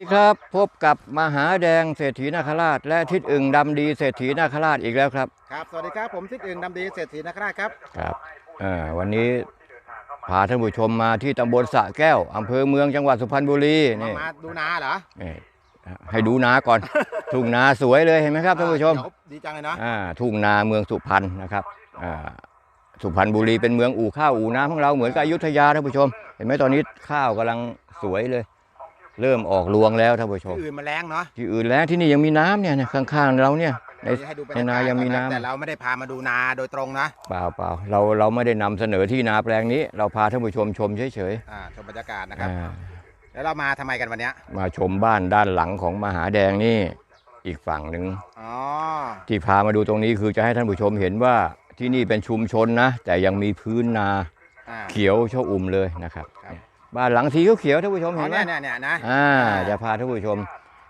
สวัสดีครับพบกับมหาแดงเศรษฐีนาคราช และทิศอึ่งดำดีเศรษฐีนาคราชอีกแล้วครับครับ สวัสดีครับ ผมทิศอื่นดำดีเศรษฐีนักราชครับครับอ่าวันนี้พาท่านผู้ชมมาที่ตำบลสระแก้วอำเภอเมืองจังหวัดสุพรรณบุรีมานี่มาดูนาเหรอนี่ให้ดูนาก่อน ทุ่งนาสวยเลยเห็นไหมครับท่านผู้ชมเดี๋ยวดีจังเลยเนาะอ่าทุ่งนาเมืองสุพรรณนะครับอ่าสุพรรณบุรีเป็นเมืองอู่ข้าวอู่น้ำของเราเหมือนกับอยุธยาท่านผู้ชม เห็นไหมตอนนี้ข้าวกำลังสวยเลย เริ่มออกรวงแล้วท่านผู้ชม ที่อื่นมาแรงเนาะที่อื่นแล้วที่นี่ยังมีน้ำเนี่ยข้างๆเราเนี่ยในเดี๋ยวให้ดูบรรในยากานาศยังมีก่อน้ำแต่เราไม่ได้พามาดูนาโดยตรงนะเปล่าเปล่าเราเราไม่ได้นำเสนอที่นาแปลงนี้ เราพาท่านผู้ชมชมเฉยอ่าชมบรรยากาศนะๆครับ อ่าแล้วเรามาทำไมกันวันเนี้ยมาชมบ้านด้านหลังของมหาแดงนี่อีกฝั่งหนึ่ง อ๋อที่พามาดูตรงนี้คือจะให้ท่านผู้ชมเห็นว่าที่นี่เป็นชุมชนนะ แต่ยังมีพื้นนาอ่า เขียวชอุ่มเลยนะครับครับ บ้านหลังสีเขียวๆท่านผู้ชมอ๋อเห็นไหมเนี่ยเนี่ยเนี่ยนะอ่าจะพาท่านผู้ชม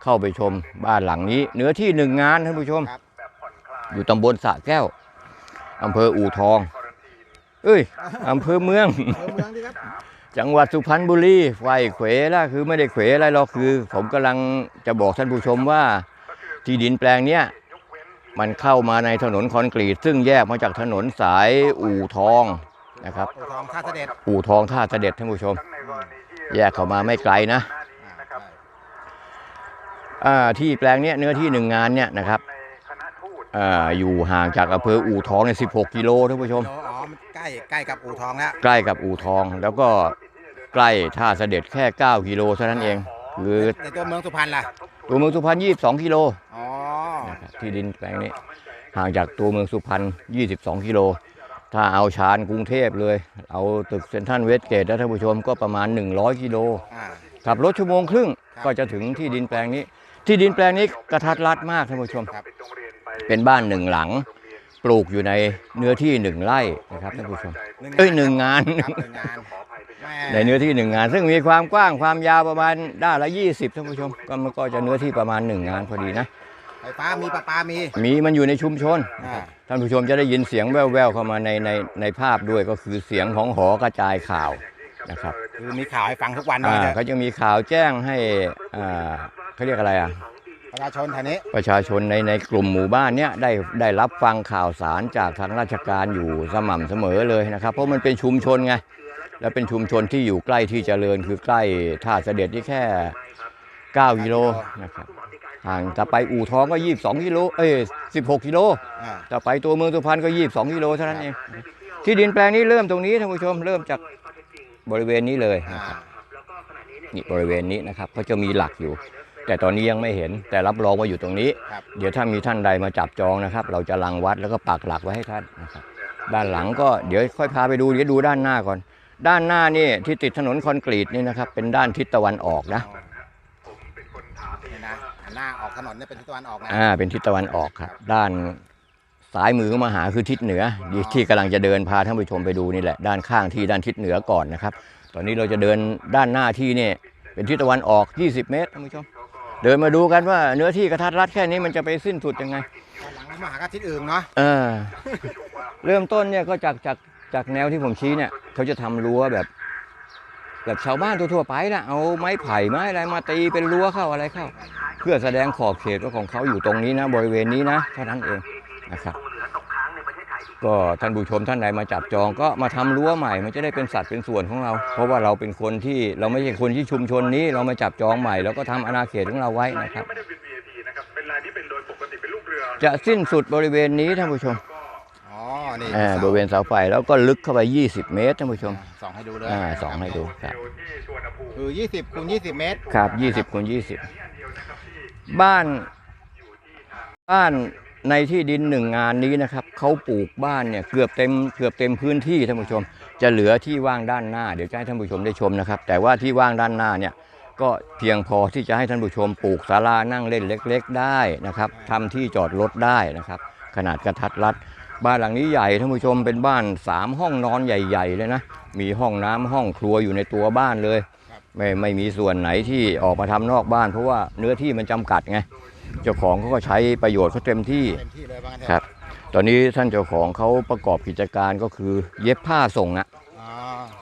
เข้าไปชมบ้านหลังนี้ เนื้อที่หนึ่งงานท่านผู้ชมครับอยู่ตำบลสระแก้วอำเภออู่ทอง เอ้ยอำเภอเมืองเออเมืองดีครับจังหวัดสุพรรณบุรีไฟเขวละคือไม่ได้เขวอะไรหรอกคือ ผมกำลังจะบอกท่านผู้ชมว่าที่ดินแปลงเนี้ยมันเข้ามาในถนนคอนกรีต ซึ่งแยกมาจากถนนสายอู่ทอง นะครับอู่ทองท่าเสด็จอู่ทองท่าเสด็จท่านผู้ชม แยกเข้ามาไม่ไกลนะอ่าใช่อ่าที่แปลงเนี้ยเนื้อที่หนึ่งงานเนี่ยนะครับอ่าอยู่ห่างจากอำเภออู่ทองใน16 กิโลท่านผู้ชมโลอ๋อมันใกล้ใกล้กับอู่ทองแล้วใกล้กับอู่ทองแล้วก็ใกล้ท่าเสด็จแค่ 9 กิโลเท่านั้นเองคือในตัวเมืองสุพรรณล่ะตัวเมืองสุพรรณ22 กิโลอ๋อนะครับที่ดินแปลงนี้ห่างจากตัวเมืองสุพรรณ22 กิโล ถ้าเอาชานกรุงเทพเลย เอาตึกเซ็นทรัลเวสเกตแล้วท่านผู้ชมก็ประมาณ 100 กิโลอ่าขับรถชั่วโมงครึ่งครับก็จะถึงที่ดินแปลงนี้ ที่ดินแปลงนี้กระทัดรัดมากท่านผู้ชมครับเป็นบ้านหนึ่งหลัง ปลูกอยู่ในเนื้อที่หนึ่งไร่นะครับท่านผู้ชมเอ้ยหนึ่งงานครับหนึ่งงานแม่ในเนื้อที่หนึ่งงาน ซึ่งมีความกว้างความยาวประมาณด้านละ 20ท่านผู้ชม ก็มันก็จะเนื้อที่ประมาณหนึ่งงานพอดีนะ ไฟฟ้ามีประปามี มีมันอยู่ในชุมชน อ่า ท่านผู้ชมจะได้ยินเสียงแว่วๆเข้ามาในในในภาพด้วยก็คือเสียงของหอกระจายข่าวนะครับคือมีข่าวให้ฟังทุกวันอ่าเลยเขาจะมีข่าวแจ้งให้อ่าเขาเรียกอะไรอะ ประชาชนแถวนี้ ประชาชนในในกลุ่มหมู่บ้านเนี้ยได้ได้รับฟังข่าวสารจากทางราชการอยู่สม่ำเสมอเลยนะครับ เพราะมันเป็นชุมชนไงและเป็นชุมชนที่อยู่ใกล้ที่เจริญคือใกล้ท่าเสด็จที่แค่ 9กิโลนะครับ ห่างจะไปอู่ทองก็ 22กิโลเอ้ย16กิโลอ่าจะไปตัวเมืองสุพรรณก็ 22กิโลเท่านั้นเองที่ดินแปลงนี้เริ่มตรงนี้ท่านผู้ชมเริ่มจากบริเวณนี้เลยอ่านะครับนี่บริเวณนี้นะครับเขาจะมีหลักอยู่ แต่ตอนนี้ยังไม่เห็นแต่รับรองว่าอยู่ตรงนี้ ครับเดี๋ยวถ้ามีท่านใดมาจับจองนะครับ เราจะลังวัดแล้วก็ปักหลักไว้ให้ท่านนะครับ ด้านหลังก็เดี๋ยวค่อยพาไปดูเดี๋ยวดูด้านหน้าก่อน ด้านหน้านี่ที่ติดถนนคอนกรีตนี่นะครับเป็นด้านทิศตะวันออกนะนี่ นะหันหน้าออกถนนเนี่ยเป็นทิศตะวันออกนะอ่าเป็นทิศตะวันออกครับด้านซ้ายมือเข้ามาหาคือทิศเหนือที่ที่กำลังจะเดินพาท่านผู้ชมไปดูนี่แหละด้านข้างที่ด้านทิศเหนือก่อนนะครับ ตอนนี้เราจะเดินด้านหน้าที่นี่เป็นทิศตะวันออก 20 เมตรท่านผู้ชม เดินมาดูกันว่าเนื้อที่กระทัดรัดแค่นี้มันจะไปสิ้นสุดยังไงหลังมหากาทิศอื่นเนาะเออเริ่มต้นเนี่ยก็จากจากจากแนวที่ผมชี้เนี่ยเขาจะทำรั้วแบบ แบบชาวบ้านทั่วๆไปนะเอาไม้ไผ่ไม้อะไรมาตีเป็นรั้วเข้าอะไรเข้า เพื่อแสดงขอบเขตว่าของเขาอยู่ตรงนี้นะ บริเวณนี้นะเท่านั้นเองนะครับก็ท่านผู้ชมท่านใดมาจับจองก็มาทำรั้วใหม่มันจะได้เป็นสัดเป็นส่วนของเรา เพราะว่าเราเป็นคนที่เราไม่ใช่คนที่ชุมชนนี้ เรามาจับจองใหม่แล้วก็ทำอาณาเขตของเราไว้นะครับไม่ได้เป็น VIP นะครับเป็นรายที่เป็นโดยปกติเป็นลูกเรือจะสิ้นสุดบริเวณนี้ท่านผู้ชมอ๋อนี่อ่าบริเวณเสาไฟแล้วก็ลึกเข้าไป 20 เมตรท่านผู้ชมส่องให้ดูเลยอ่าสองให้ดูครับอยู่ที่สวนภูมิคือ 20คูณ20 เมตร ครับ 20คูณ20 บ้านบ้านในที่ดินหนึ่งงานนี้นะครับเขาปลูกบ้านเนี่ยเกือบเต็มเกือบเต็มพื้นที่ท่านผู้ชม จะเหลือที่ว่างด้านหน้าเดี๋ยวจะให้ท่านผู้ชมได้ชมนะครับ แต่ว่าที่ว่างด้านหน้าเนี่ยก็เพียงพอที่จะให้ท่านผู้ชมปลูกศาลานั่งเล่นเล็ก ๆ ได้นะครับทำที่จอดรถได้นะครับ ขนาดกระทัดรัด บ้านหลังนี้ใหญ่ท่านผู้ชมเป็นบ้าน 3 ห้องนอนใหญ่ ๆ เลยนะ มีห้องน้ำห้องครัวอยู่ในตัวบ้านเลย ไม่ไม่มีส่วนไหนที่ออกมาทำนอกบ้าน เพราะว่าเนื้อที่มันจำกัดไงเจ้าของเขาก็ใช้ประโยชน์เขาเต็มที่เต็มที่เลยว่างั้นเถอะครับ ตอนนี้ท่านเจ้าของเขาประกอบกิจการก็คือ เย็บผ้าส่งนะอ๋อ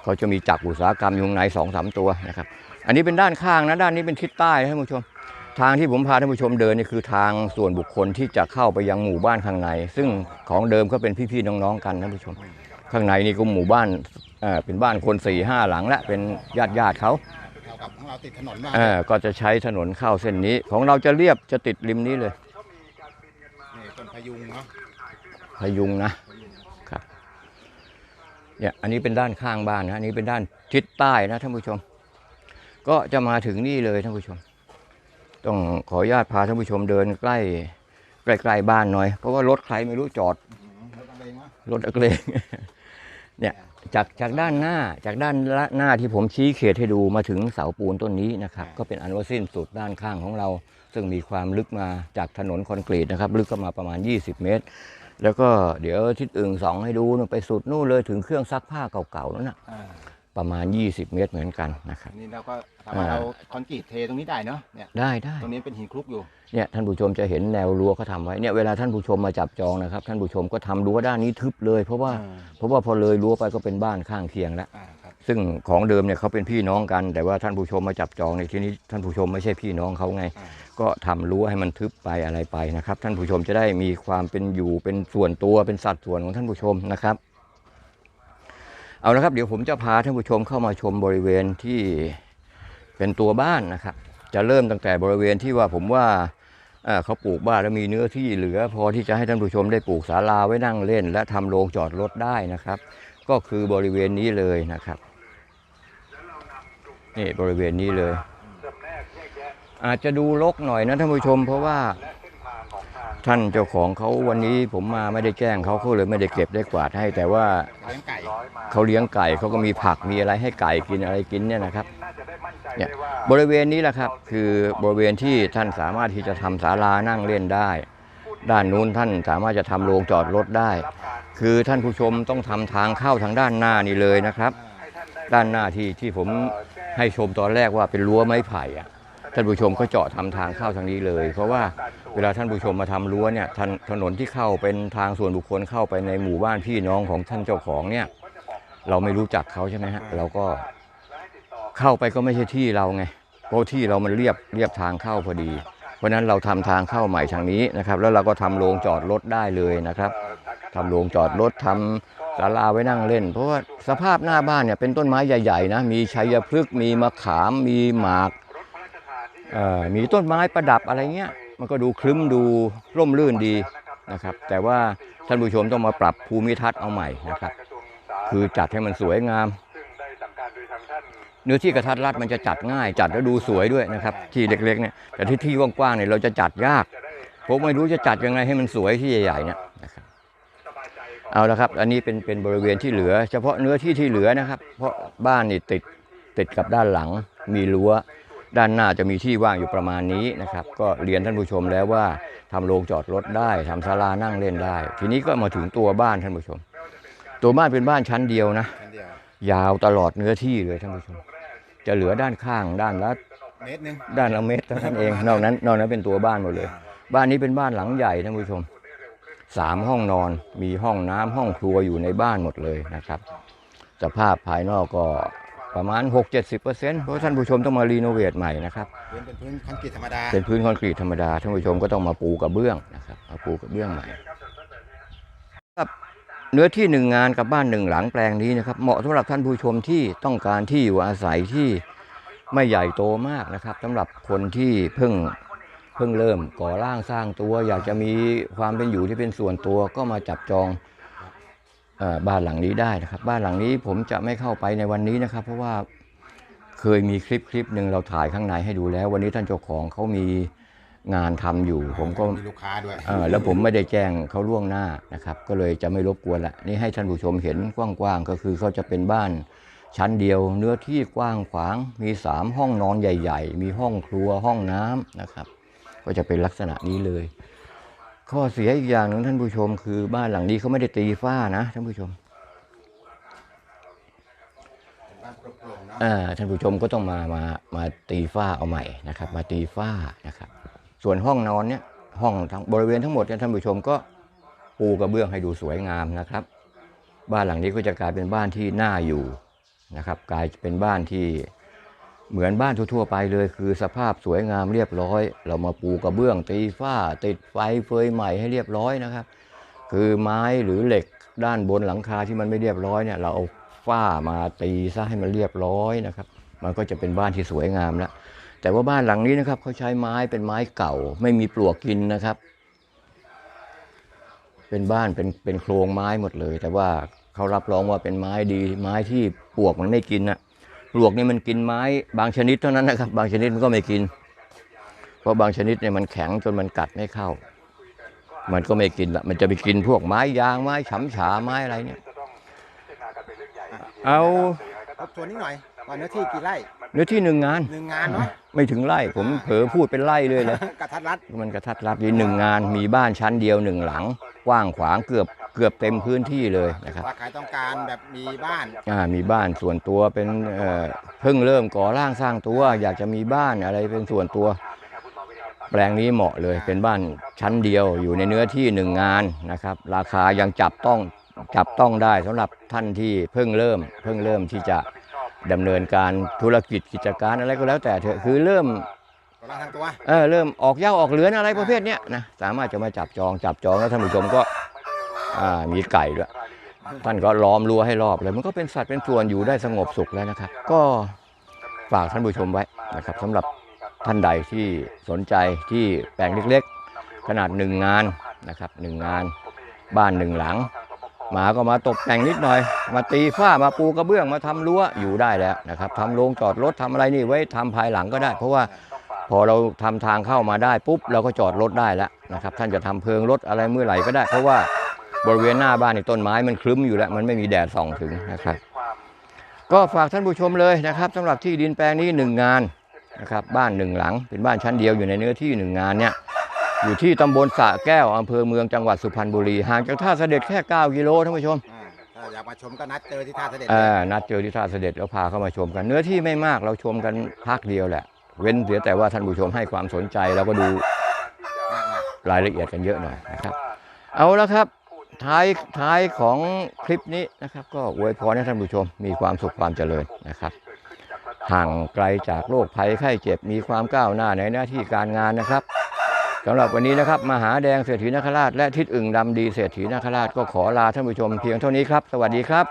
เขาจะมีจักรอุตสาหกรรมอยู่ข้างในสองสามตัวนะครับ อันนี้เป็นด้านข้างนะด้านนี้เป็นทิศใต้นะท่านผู้ชม ทางที่ผมพาท่านผู้ชมเดินนี่คือทางส่วนบุคคลที่จะเข้าไปยังหมู่บ้านข้างใน ซึ่งของเดิมก็เป็นพี่ๆน้องๆกันท่านผู้ชม ข้างในนี่ก็หมู่บ้านเอ่อเป็นบ้านคนสี่ห้าหลังและเป็นญาติญาติๆเขาเรากับของเราติดถนนมากเออก็จะใช้ถนนเข้าเส้นนี้ ของเราจะเรียบจะติดริมนี้เลยนี่ต้นพยุงเนาะพยุงนะครับเนี่ยอันนี้เป็นด้านข้างบ้านนะอันนี้เป็นด้านทิศใต้นะท่านผู้ชม ก็จะมาถึงนี่เลยท่านผู้ชม ต้องขออนุญาตพาท่านผู้ชมเดินใกล้ใกล้ๆบ้านหน่อย เพราะว่ารถใครไม่รู้จอดอืมรถอะไรวะรถอักเลงเนี่ย จากจากด้านหน้าจากด้านละหน้าที่ผมชี้เขตให้ดูมาถึงเสาปูนต้นนี้นะครับก็เป็นอันว่าสิ้นสุดด้านข้างของเรา ซึ่งมีความลึกมาจากถนนคอนกรีตนะครับ ลึกก็มาประมาณ 20 เมตร แล้วก็เดี๋ยวทิศอื่นสองให้ดูนู่นไปสุดนู่นเลยถึงเครื่องซักผ้าเก่าๆนั่นนะอ่า ประมาณ 20 เมตรเหมือนกันนะครับอันนี้เราก็สามารถเอาคอนกรีตเทตรงนี้ได้เนาะเนี่ยได้ได้ตรงนี้เป็นหินคลุกอยู่เนี่ยท่านผู้ชมจะเห็นแนวรั้วเขาทำไว้เนี่ยเวลาท่านผู้ชมมาจับจองนะครับ ท่านผู้ชมก็ทำรั้วด้านนี้ทึบเลย เพราะว่าอ่าเพราะว่าพอเลยรั้วไปก็เป็นบ้านข้างเคียงแล้วอ่าครับซึ่งของเดิมเนี่ยเขาเป็นพี่น้องกัน แต่ว่าท่านผู้ชมมาจับจองในที่นี้ท่านผู้ชมไม่ใช่พี่น้องเขาไงอ่าก็ทำรั้วให้มันทึบไปอะไรไปนะครับ ท่านผู้ชมจะได้มีความเป็นอยู่เป็นส่วนตัวเป็นสัดส่วนของท่านผู้ชมนะครับ เอาละครับ เดี๋ยวผมจะพาท่านผู้ชมเข้ามาชมบริเวณที่เป็นตัวบ้านนะครับ จะเริ่มตั้งแต่บริเวณที่ว่าผมว่าเขาปลูกบ้านแล้วมีเนื้อที่เหลือ พอที่จะให้ท่านผู้ชมได้ปลูกศาลาไว้นั่งเล่น และทำโรงจอดรถได้นะครับ ก็คือบริเวณนี้เลยนะครับนี่บริเวณนี้เลย อาจจะดูรกหน่อยนะท่านผู้ชม เพราะว่า ท่านเจ้าของเขาวันนี้ผมมาไม่ได้แจ้งเขาเขาเลยไม่ได้เก็บได้กวาดให้ แต่ว่าเลี้ยงไก่เขาเลี้ยงไก่เขาก็มีผักมีอะไรให้ไก่กินอะไรกินเนี่ยนะครับเนี่ยบริเวณนี้แหละครับ คือบริเวณที่ท่านสามารถที่จะทำศาลานั่งเล่นได้ ด้านนู้นท่านสามารถจะทำโรงจอดรถได้ คือท่านผู้ชมต้องทำทางเข้าทางด้านหน้านี่เลยนะครับ ด้านหน้าที่ที่ผมให้ชมตอนแรกว่าเป็นรั้วไม้ไผ่อะ ท่านผู้ชมก็เจาะทำทางเข้าทางนี้เลย เพราะว่าเวลาท่านผู้ชมมาทำรั้วเนี่ยถนถนนที่เข้าเป็นทางส่วนบุคคลเข้าไปในหมู่บ้านพี่น้องของท่านเจ้าของเนี่ยเราไม่รู้จักเขาใช่ไหมฮะเราก็เข้าไปก็ไม่ใช่ที่เราไงเพราะที่เรามันเรียบเรียบทางเข้าพอดี เพราะนั้นเราทำทางเข้าใหม่ทางนี้นะครับ แล้วเราก็ทำโรงจอดรถได้เลยนะครับทำโรงจอดรถทำศาลาไว้นั่งเล่น เพราะว่าสภาพหน้าบ้านเนี่ยเป็นต้นไม้ใหญ่ๆนะมีชัยพฤกษ์มีมะขามมีหมาก มีต้นไม้ประดับอะไรเงี้ยมันก็ดูคลึ้มดูร่มรื่นดีนะครับ แต่ว่าท่านผู้ชมต้องมาปรับภูมิทัศน์เอาใหม่นะครับ คือจัดให้มันสวยงาม เนื้อที่กระทัดรัดมันจะจัดง่าย จัดแล้วดูสวยด้วยนะครับ ที่เล็กๆเนี่ยแต่ที่ที่กว้างๆเนี่ยเราจะจัดยากผมไม่รู้จะจัดยังไงให้มันสวยที่ใหญ่ๆเนี่ยนะครับเอาละครับ อันนี้เป็นเป็นบริเวณที่เหลือ เฉพาะเนื้อที่ที่เหลือนะครับ เพราะบ้านนี่ติดติดกับด้านหลังมีรั้ว ด้านหน้าจะมีที่ว่างอยู่ประมาณนี้นะครับ ก็เรียนท่านผู้ชมแล้วว่าทำโรงจอดรถได้ทำศาลานั่งเล่นได้ ทีนี้ก็มาถึงตัวบ้านท่านผู้ชม ตัวบ้านเป็นบ้านชั้นเดียวนะ ยาวตลอดเนื้อที่เลยท่านผู้ชม จะเหลือด้านข้างด้านละเมตรนึงด้านละเมตรเท่านั้นเองนอกนั้นนอกนั้นเป็นตัวบ้านหมดเลย บ้านนี้เป็นบ้านหลังใหญ่ท่านผู้ชมสามห้องนอนมีห้องน้ำห้องครัวอยู่ในบ้านหมดเลยนะครับ สภาพภายนอกก็ ประมาณ 6-70%เพราะท่านผู้ชมต้องมารีโนเวทใหม่นะครับพื้นเป็นพื้นคอนกรีตธรรมดาเป็นพื้นคอนกรีตธรรมดาท่านผู้ชมก็ต้องมาปูกระเบื้องนะครับมาปูกระเบื้องใหม่ครับเนื้อที่หนึ่งงานกับบ้านหนึ่งหลังแปลงนี้นะครับ เหมาะสำหรับท่านผู้ชมที่ต้องการที่อยู่อาศัยที่ไม่ใหญ่โตมากนะครับสำหรับคนที่เพิ่งเพิ่งเริ่มก่อร่างสร้างตัว อยากจะมีความเป็นอยู่ที่เป็นส่วนตัวก็มาจับจองเออ บ้านหลังนี้ได้นะครับ บ้านหลังนี้ผมจะไม่เข้าไปในวันนี้นะครับ เพราะว่าเคยมีคลิปคลิปหนึ่งเราถ่ายข้างในให้ดูแล้ว วันนี้ท่านเจ้าของเขามีงานทำอยู่ ผมก็มีลูกค้าด้วยเออแล้วผมไม่ได้แจ้งเขาล่วงหน้านะครับ ก็เลยจะไม่รบกวนละนี่ให้ท่านผู้ชมเห็นกว้างๆก็คือเขาจะเป็นบ้านชั้นเดียวเนื้อที่กว้างขวางมีสามห้องนอนใหญ่ ๆ มีห้องครัวห้องน้ำนะครับ ก็จะเป็นลักษณะนี้เลย ข้อเสียอีกอย่างหนึ่งท่านผู้ชม คือบ้านหลังนี้เขาไม่ได้ตีฝ้านะท่านผู้ชมบ้านโปร่งๆเนาะอ่าท่านผู้ชมก็ต้องมามามาตีฝ้าเอาใหม่นะครับ มาตีฝ้านะครับ ส่วนห้องนอนเนี่ยห้องทั้งบริเวณทั้งหมดเนี่ยท่านผู้ชมก็ปูกระเบื้องให้ดูสวยงามนะครับ บ้านหลังนี้ก็จะกลายเป็นบ้านที่น่าอยู่นะครับ กลายเป็นบ้านที่ เหมือนบ้านทั่วๆไปเลยคือสภาพสวยงามเรียบร้อย เรามาปูกระเบื้องตีฝ้า ติดไฟเฟยใหม่ให้เรียบร้อยนะครับ คือไม้หรือเหล็กด้านบนหลังคาที่มันไม่เรียบร้อยเนี่ยเราเอาฝ้ามาตีซะให้มันเรียบร้อยนะครับ มันก็จะเป็นบ้านที่สวยงามแล้วแต่ว่าบ้านหลังนี้นะครับเขาใช้ไม้เป็นไม้เก่า ไม่มีปลวกกินนะครับ เป็นบ้านเป็นเป็นโครงไม้หมดเลย แต่ว่าเขารับรองว่าเป็นไม้ดีไม้ที่ปลวกมันไม่กินนะ ลวกนี่มันกินไม้บางชนิดเท่านั้นนะครับ บางชนิดมันก็ไม่กิน เพราะบางชนิดเนี่ยมันแข็งจนมันกัดไม่เข้า มันก็ไม่กินละมันจะไปกินพวกไม้ยางไม้ฉำฉาไม้อะไรเนี่ย เอา ทบทวนนิดหน่อยว่าเนื้อที่กี่ไร่ เนื้อที่หนึ่งงานหนึ่งงานเนาะไม่ถึงไร่ผมเผลอพูดเป็นไร่เลยเลยกระทัดรัดมันกระทัดรัดดีหนึ่งงาน มีบ้านชั้นเดียวหนึ่งหลังกว้างขวางเกือบเกือบเต็มพื้นที่เลยนะครับว่าใครต้องการแบบมีบ้านอ่ามีบ้านส่วนตัวเป็นเอ่อเพิ่งเริ่มก่อร่างสร้างตัว อยากจะมีบ้านอะไรเป็นส่วนตัว แปลงนี้เหมาะเลยเป็นบ้านชั้นเดียวอยู่ในเนื้อที่หนึ่งงานนะครับ ราคายังจับต้องจับต้องได้สำหรับท่านที่เพิ่งเริ่ม เพิ่งเริ่มที่จะ ดำเนินการธุรกิจกิจการอะไรก็แล้วแต่เถอะคือเริ่มก็ร่างทางตัวเออเริ่มออกเหย้าออกเหลือนอะไรประเภทเนี้ยนะสามารถจะมาจับจองจับจองแล้วท่านผู้ชมก็อ่ามีไก่ด้วยท่านก็ล้อมรั้วให้รอบเลยมันก็เป็นสัตว์เป็นส่วนอยู่ได้สงบสุขแล้วนะครับ ก็ฝากท่านผู้ชมไว้นะครับสำหรับท่านใดที่สนใจที่แปลงเล็กๆ ขนาดหนึ่งงานนะครับหนึ่งงาน บ้านหนึ่งหลัง หมาก็มาตกแต่งนิดหน่อย มาตีฝ้ามาปูกระเบื้องมาทำรั้วอยู่ได้แล้วนะครับทำโรงจอดรถทำอะไรนี่ไว้ทำภายหลังก็ได้ เพราะว่าพอเราทำทางเข้ามาได้ปุ๊บเราก็จอดรถได้แล้วนะครับ ท่านจะทำเพิงรถอะไรเมื่อไหร่ก็ได้ เพราะว่าบริเวณหน้าบ้านในต้นไม้มันคลึ้มอยู่แล้ว มันไม่มีแดดส่องถึงนะครับ ก็ฝากท่านผู้ชมเลยนะครับสำหรับที่ดินแปลงนี้หนึ่งงานนะครับบ้านหนึ่งหลัง เป็นบ้านชั้นเดียวอยู่ในเนื้อที่หนึ่งงานเนี่ย อยู่ที่ตำบลสระแก้วอำเภอเมืองจังหวัดสุพรรณบุรีห่างจากท่าเสด็จแค่ 9 กิโลท่านผู้ชมอ่าถ้าอยากมาชมก็นัดเจอที่ท่าเสด็จเออนัดเจอที่ท่าเสด็จแล้วพาเข้ามาชมกัน เนื้อที่ไม่มากเราชมกันพักเดียวแหละ เว้นเสียแต่ว่าท่านผู้ชมให้ความสนใจเราก็ดูมากมายรายละเอียดกันเยอะหน่อยนะครับ เอาละครับท้ายท้ายของคลิปนี้นะครับ ก็อวยพรให้ท่านผู้ชมมีความสุขความเจริญนะครับ ห่างไกลจากโรคภัยไข้เจ็บมีความก้าวหน้าในหน้าที่การงานนะครับ สำหรับวันนี้นะครับมหาแดงเศรษฐีนคราชและทิศอึ่งดำดีเศรษฐีนคราชก็ขอลาท่านผู้ชมเพียงเท่านี้ครับ สวัสดีครับ